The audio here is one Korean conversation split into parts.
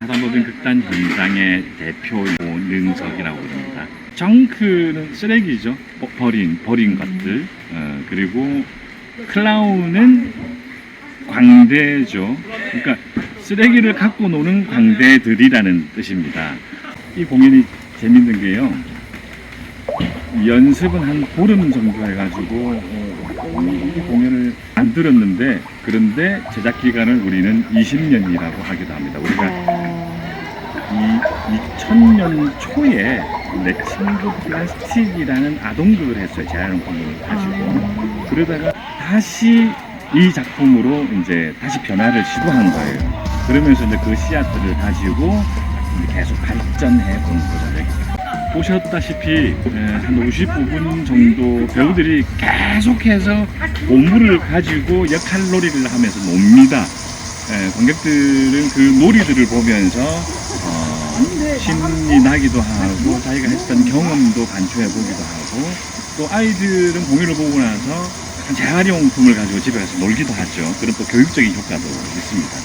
사단법인 극단 현장의 대표 능석이라고 합니다. 정크는 쓰레기죠. 버- 버린 버린 것들. 어, 그리고 클라운은 광대죠. 그러니까 쓰레기를 갖고 노는 광대들이라는 뜻입니다. 이 공연이 재밌는 게요. 연습은 한 보름 정도 해가지고 어, 이 공연을 만들었는데 그런데 제작 기간을 우리는 20년이라고 하기도 합니다. 우리가 이 2000년 초에 내 친구 플라스틱이라는 아동극을 했어요. 재활용품을 가지고 그러다가 다시 이 작품으로 이제 다시 변화를 시도한 거예요. 그러면서 이제 그 씨앗들을 가지고 계속 발전해 온 거잖아요. 보셨다시피 에, 한 55분 정도 배우들이 계속해서 공부를 가지고 역할 놀이를 하면서 놉니다. 에, 관객들은 그 놀이들을 보면서 어, 신이 나기도 하고 자기가 했던 경험도 간추해 보기도 하고 또 아이들은 공연을 보고 나서 재활용품을 가지고 집에 가서 놀기도 하죠. 그런 또 교육적인 효과도 있습니다.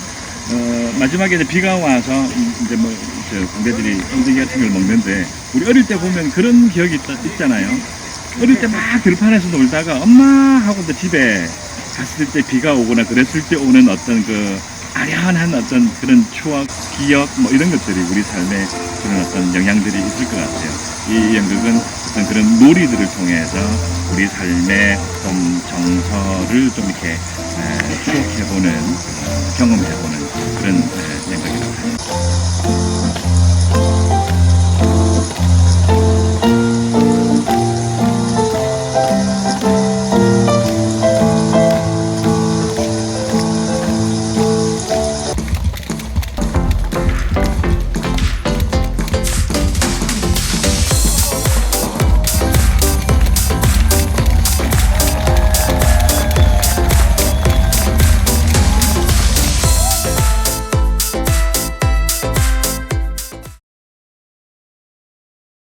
어, 마지막에 이제 비가 와서 이제 뭐저 공대들이 엉덩이 같은 걸 먹는데 우리 어릴 때 보면 그런 기억이 있, 잖아요 어릴 때 막 들판에서 놀다가 엄마 하고 또 집에 갔을 때 비가 오거나 그랬을 때 오는 어떤 그 아련한 어떤 그런 추억, 기억 뭐 이런 것들이 우리 삶에 그런 어떤 영향들이 있을 것 같아요. 이 연극은 어떤 그런 놀이들을 통해서 우리 삶의 어떤 정서를 좀 이렇게 에, 추억해보는, 어, 경험해보는